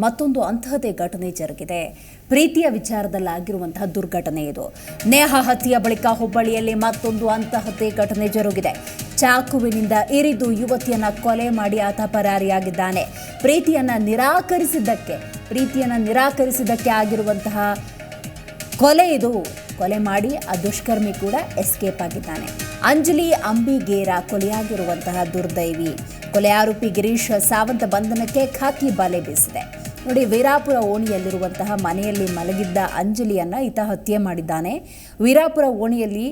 ಮತ್ತೊಂದು ಅಂತಹದೇ ಘಟನೆ ಜರುಗಿದೆ. ಪ್ರೀತಿಯ ವಿಚಾರದಲ್ಲಾಗಿರುವಂತಹ ದುರ್ಘಟನೆ ಇದು. ನೇಹ ಹತ್ಯೆಯ ಬಳಿಕ ಹುಬ್ಬಳ್ಳಿಯಲ್ಲಿ ಮತ್ತೊಂದು ಅಂತಹದ್ದೇ ಘಟನೆ ಜರುಗಿದೆ. ಚಾಕುವಿನಿಂದ ಇರಿದು ಯುವತಿಯನ್ನ ಕೊಲೆ ಮಾಡಿ ಆತ ಪರಾರಿಯಾಗಿದ್ದಾನೆ. ಪ್ರೀತಿಯನ್ನ ನಿರಾಕರಿಸಿದ್ದಕ್ಕೆ ಪ್ರೀತಿಯನ್ನ ನಿರಾಕರಿಸಿದ್ದಕ್ಕೆ ಆಗಿರುವಂತಹ ಕೊಲೆ ಇದು. ಕೊಲೆ ಮಾಡಿ ಆ ದುಷ್ಕರ್ಮಿ ಕೂಡ ಎಸ್ಕೇಪ್ ಆಗಿದ್ದಾನೆ. ಅಂಜಲಿ ಅಂಬಿಗೇರ ಕೊಲೆಯಾಗಿರುವಂತಹ ದುರ್ದೈವಿ. ಕೊಲೆ ಆರೋಪಿ ಗಿರೀಶ್ ಸಾವಂತ ಬಂಧನಕ್ಕೆ ಖಾಕಿ ಬಲೆ ಬೀಸಿದೆ. ನೋಡಿ, ವೀರಾಪುರ ಓಣಿಯಲ್ಲಿರುವಂತಹ ಮನೆಯಲ್ಲಿ ಮಲಗಿದ್ದ ಅಂಜಲಿಯನ್ನ ಈತ ಹತ್ಯೆ ಮಾಡಿದ್ದಾನೆ. ವೀರಾಪುರ ಓಣಿಯಲ್ಲಿ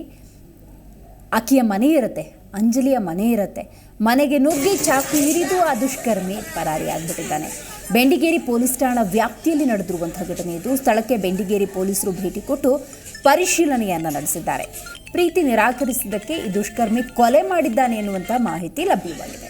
ಆಕೆಯ ಮನೆ ಇರುತ್ತೆ, ಅಂಜಲಿಯ ಮನೆ ಇರುತ್ತೆ. ಮನೆಗೆ ನುಗ್ಗಿ ಚಾಕು ಇರಿದು ಆ ದುಷ್ಕರ್ಮಿ ಪರಾರಿಯಾಗಿಬಿಟ್ಟಿದ್ದಾನೆ. ಬೆಂಡಿಗೇರಿ ಪೊಲೀಸ್ ಠಾಣಾ ವ್ಯಾಪ್ತಿಯಲ್ಲಿ ನಡೆದಿರುವಂತಹ ಘಟನೆ ಇದು. ಸ್ಥಳಕ್ಕೆ ಬೆಂಡಿಗೇರಿ ಪೊಲೀಸರು ಭೇಟಿ ಕೊಟ್ಟು ಪರಿಶೀಲನೆಯನ್ನು ನಡೆಸಿದ್ದಾರೆ. ಪ್ರೀತಿ ನಿರಾಕರಿಸಿದ್ದಕ್ಕೆ ಈ ದುಷ್ಕರ್ಮಿ ಕೊಲೆ ಮಾಡಿದ್ದಾನೆ ಎನ್ನುವಂತಹ ಮಾಹಿತಿ ಲಭ್ಯವಾಗಿದೆ.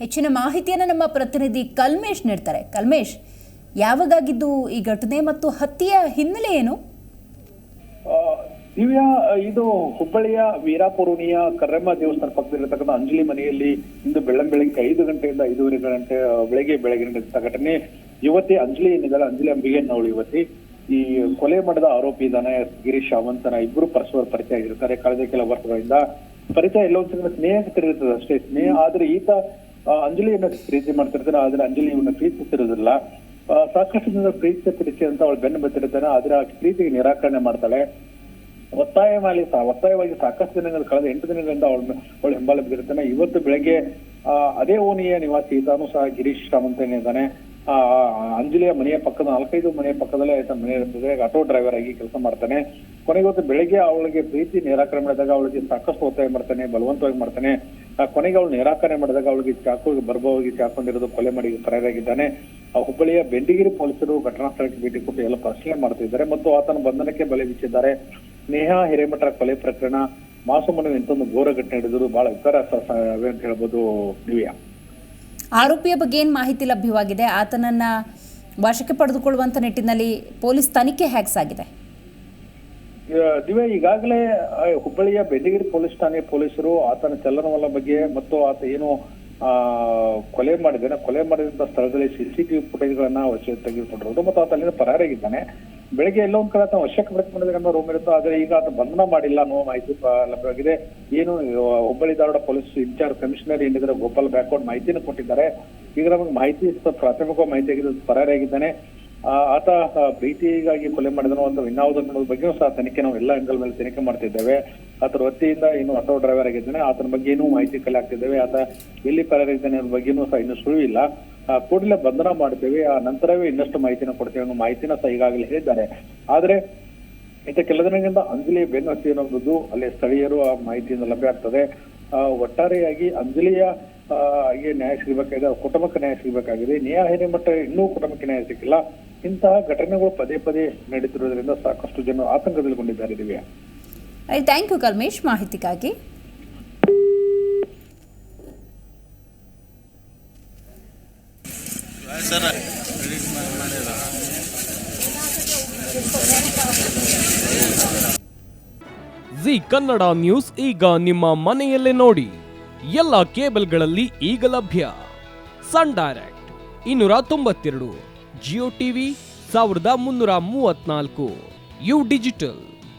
ಹೆಚ್ಚಿನ ಮಾಹಿತಿಯನ್ನು ನಮ್ಮ ಪ್ರತಿನಿಧಿ ಕಲ್ಮೇಶ್ ನೀಡ್ತಾರೆ. ಕಲ್ಮೇಶ್ ಯಾವಾಗಾಗಿದ್ದು ಈ ಘಟನೆ ಮತ್ತು ಹತ್ಯೆಯ ಹಿನ್ನೆಲೆ ಏನು? ದಿವ್ಯಾ ಇದು ಹುಬ್ಬಳ್ಳಿಯ ವೀರಾಪುರುಣಿಯ ಕರ್ರಮ್ಮ ದೇವಸ್ಥಾನ ಪಕ್ಕದಲ್ಲಿರ್ತಕ್ಕಂಥ ಅಂಜಲಿ ಮನೆಯಲ್ಲಿ ಇಂದು ಬೆಳ್ಳಂ ಬೆಳಗ್ಗೆ ಐದು ಗಂಟೆಯಿಂದ ಐದೂವರೆ ಗಂಟೆ ಬೆಳಗ್ಗೆ ಬೆಳಗ್ಗೆ ನಡೆದ ಘಟನೆ. ಯುವತಿ ಅಂಜಲಿ ಏನಿದ್ದಾಳೆ ಅಂಜಲಿ ಅಂಬಿಗೆ ಅನ್ನೋಳು ಯುವತಿ. ಈ ಕೊಲೆ ಮಾಡಿದ ಆರೋಪಿ ಇದ್ದಾನೆ ಗಿರೀಶ್ ಶಾವಂತನ ಇಬ್ಬರು ಪರಸ್ಪರ ಪರಿಚಯ ಆಗಿರ್ತಾರೆ. ಕಳೆದ ಕೆಲ ವರ್ಷಗಳಿಂದ ಪರಿಚಯ ಎಲ್ಲೋ ಸ್ನೇಹಿತರಿರ್ತದೆ ಅಷ್ಟೇ. ಸ್ನೇಹ, ಆದ್ರೆ ಈತ ಅಂಜಲಿಯನ್ನ ಪ್ರೀತಿ ಮಾಡ್ತಿರ್ತಾನೆ, ಆದ್ರೆ ಅಂಜಲಿ ಇವನ್ನ ಪ್ರೀತಿಸಿರೋದಿಲ್ಲ ಸಾಕಷ್ಟು ಜನ ಪ್ರೀತಿ ಪರಿಚಯ ಅಂತ ಅವಳು ಬೆನ್ನು ಬತ್ತಿರ್ತಾನೆ, ಆದ್ರೆ ಆ ಪ್ರೀತಿಗೆ ನಿರಾಕರಣೆ ಮಾಡ್ತಾಳೆ. ಒತ್ತಾಯ ಸಾ- ಒತ್ತಾಯವಾಗಿ ಸಾಕಷ್ಟು ದಿನಗಳು, ಕಳೆದ ಎಂಟು ದಿನಗಳಿಂದ ಅವ್ಳು ಅವಳು ಹಿಂಬಾಲ ಬಿದ್ದಿರ್ತಾನೆ. ಇವತ್ತು ಬೆಳಗ್ಗೆ ಅದೇ ಓಣಿಯ ನಿವಾಸಿ ತಾನು ಸಹ ಗಿರೀಶ್ ಸಾಮಂತ ಏನಿದ್ದಾನೆ ಆ ಅಂಜಲಿಯ ಮನೆಯ ಪಕ್ಕದ ನಾಲ್ಕೈದು ಮನೆಯ ಪಕ್ಕದಲ್ಲೇ ಆಯ್ತಾ ಮನೆ ಇರ್ತದೆ ಆಟೋ ಡ್ರೈವರ್ ಆಗಿ ಕೆಲಸ ಮಾಡ್ತಾನೆ. ಕೊನೆಗೆ ಇವತ್ತು ಬೆಳಗ್ಗೆ ಅವಳಿಗೆ ಪ್ರೀತಿ ನಿರಾಕರಣೆ ಮಾಡಿದಾಗ ಅವಳಿಗೆ ಸಾಕಷ್ಟು ಒತ್ತಾಯ ಮಾಡ್ತಾನೆ, ಬಲವಂತವಾಗಿ ಮಾಡ್ತಾನೆ. ಕೊನೆಗೆ ಅವಳು ನಿರಾಕರಣೆ ಮಾಡಿದಾಗ ಅವಳಿಗೆ ಚಾಕು ಬರ್ಭವಾಗಿ ಚಾಕೊಂಡಿರೋದು ಕೊಲೆ ಮಾಡಿ ಪರಾರಿಯಾಗಿದ್ದಾನೆ ಆ ಹುಬ್ಬಳ್ಳಿಯ ಬೆಂಡಿಗಿರಿ ಪೊಲೀಸರು ಘಟನಾ ಸ್ಥಳಕ್ಕೆ ಭೇಟಿ ಕೊಟ್ಟು ಎಲ್ಲ ಪರಿಶೀಲನೆ ಮಾಡ್ತಿದ್ದಾರೆ ಮತ್ತು ಆತನ ಬಂಧನಕ್ಕೆ ಬಲೆ ಬೀಸಿದ್ದಾರೆ ನೇಹಾ ಹಿರೇಮಠರ ಕೊಲೆ ಪ್ರಕರಣ ಮಾಸುಮನು ಎಂತೊಂದು ಘೋರ ಘಟನೆ ಹಿಡಿದ್ರು ಬಹಳ ಸ- ಅಂತ ಹೇಳ್ಬೋದು ದಿವ್ಯಾ. ಆರೋಪಿಯ ಬಗ್ಗೆ ಏನು ಮಾಹಿತಿ ಲಭ್ಯವಾಗಿದೆ? ಆತನನ್ನ ವಶಕ್ಕೆ ಪಡೆದುಕೊಳ್ಳುವಂತ ನಿಟ್ಟಿನಲ್ಲಿ ಪೊಲೀಸ್ ತನಿಖೆ ಹೇಗೆ ಆಗಿದೆ ದಿವ್ಯಾ ಈಗಾಗಲೇ ಹುಬ್ಬಳ್ಳಿಯ ಬೆಂಡಿಗಿರಿ ಪೊಲೀಸ್ ಠಾಣೆ ಪೊಲೀಸರು ಆತನ ಚಲನವಲನ ಬಗ್ಗೆ ಮತ್ತು ಆತ ಏನು ಆ ಕೊಲೆ ಮಾಡಿದ್ದಾನೆ. ಕೊಲೆ ಮಾಡಿದಂತ ಸ್ಥಳದಲ್ಲಿ ಸಿಸಿಟಿವಿ ಫುಟೇಜ್ ಗಳನ್ನ ವಶ ತೆಗೆದುಕೊಂಡಿರೋದು ಮತ್ತು ಆತ ಅಲ್ಲಿಂದ ಪರಾರಿಯಾಗಿದ್ದಾನೆ. ಬೆಳಗ್ಗೆ ಎಲ್ಲೋ ಒಂದ್ ಕಡೆ ಅವಶ್ಯಕ ವಶಕ್ಕೆ ನಮ್ಮ ರೂಮ್ ಇರುತ್ತೋ, ಆದ್ರೆ ಈಗ ಆತ ಬಂಧನ ಮಾಡಿಲ್ಲ ಅನ್ನೋ ಮಾಹಿತಿ ಲಭ್ಯವಾಗಿದೆ. ಏನು Hubballi Dharwad police in charge commissioner ಏನಿದ್ರೆ Gopal backward ಮಾಹಿತಿಯನ್ನು ಕೊಟ್ಟಿದ್ದಾರೆ. ಈಗ ನಮಗೆ ಮಾಹಿತಿ ಪ್ರಾಥಮಿಕ ಮಾಹಿತಿ ಆಗಿದೆ ಪರಾರಿಯಾಗಿದ್ದಾನೆ. ಆತ ಪ್ರೀತಿಗಾಗಿ ಕೊಲೆ ಮಾಡಿದನು ಅಂತ ಇನ್ನಾವುದನ್ನು ಬಗ್ಗೆಯೂ ಸಹ ತನಿಖೆ ನಾವು ಎಲ್ಲ ಅಂಗಲ್ ಮೇಲೆ ತನಿಖೆ ಮಾಡ್ತಿದ್ದೇವೆ. ಆತರ ವತಿಯಿಂದ ಇನ್ನು ಆಟೋ ಡ್ರೈವರ್ ಆಗಿದ್ದಾನೆ. ಆತನ ಬಗ್ಗೆ ಏನೂ ಮಾಹಿತಿ ಕಲೆ ಆತ ಎಲ್ಲಿ ಪರಾರಿದ್ದಾನೆ ಅನ್ನೋ ಬಗ್ಗೆನೂ ಸಹ ಇನ್ನೂ ಸುಳಿವಿಲ್ಲ ಕೂಡಲೇ ಬಂಧನ ಮಾಡ್ತೇವೆ. ಆ, ನಂತರವೇ ಇನ್ನಷ್ಟು ಮಾಹಿತಿನ ಕೊಡ್ತೇವೆ ಅನ್ನೋ ಮಾಹಿತಿನ ಸಹ ಈಗಾಗಲೇ ಹೇಳಿದ್ದಾರೆ. ಆದ್ರೆ ಇತ ಕೆಲ ದಿನಗಳಿಂದ ಅಂಜಲಿ ಬೆನ್ನು ಹತ್ತಿ ಅನ್ನೋದು ಅಲ್ಲಿ ಸ್ಥಳೀಯರು ಆ ಮಾಹಿತಿಯಿಂದ ಲಭ್ಯ ಆಗ್ತದೆ. ಒಟ್ಟಾರೆಯಾಗಿ ಅಂಜಲಿಯ ನ್ಯಾಯ ಸಿಗಬೇಕಾಗಿದೆ ಕುಟುಂಬಕ್ಕೆ ನ್ಯಾಯ ಸಿಗಬೇಕಾಗಿದೆ. ನ್ಯಾಯ ಹಿರೇಮಠ ಇನ್ನೂ ಕುಟುಂಬಕ್ಕೆ ನ್ಯಾಯ ಸಿಕ್ಕಿಲ್ಲ. ಇಂತಹ ಘಟನೆಗಳು ಪದೇ ಪದೇ ನಡೀತಿರುವುದರಿಂದ ಸಾಕಷ್ಟು ಜನ ಆತಂಕದಲ್ಲಿಕೊಂಡಿದ್ದಾರೆ ದಿವ್ಯಾ. ಥ್ಯಾಂಕ್ ಯು ಕಲ್ಮೇಶ್ ಮಾಹಿತಿಗಾಗಿ ಜಿ ಕನ್ನಡ ನ್ಯೂಸ್ ಈಗ ನಿಮ್ಮ ಮನೆಯಲ್ಲೇ ನೋಡಿ. ಎಲ್ಲ ಕೇಬಲ್ಗಳಲ್ಲಿ ಈಗ ಲಭ್ಯ. ಸನ್ ಡೈರೆಕ್ಟ್ ಇನ್ನೂರ ತೊಂಬತ್ತೆರಡು, ಜಿಯೋ ಟಿವಿ ಸಾವಿರದ ಮುನ್ನೂರ ಮೂವತ್ನಾಲ್ಕು ಯು ಡಿಜಿಟಲ್.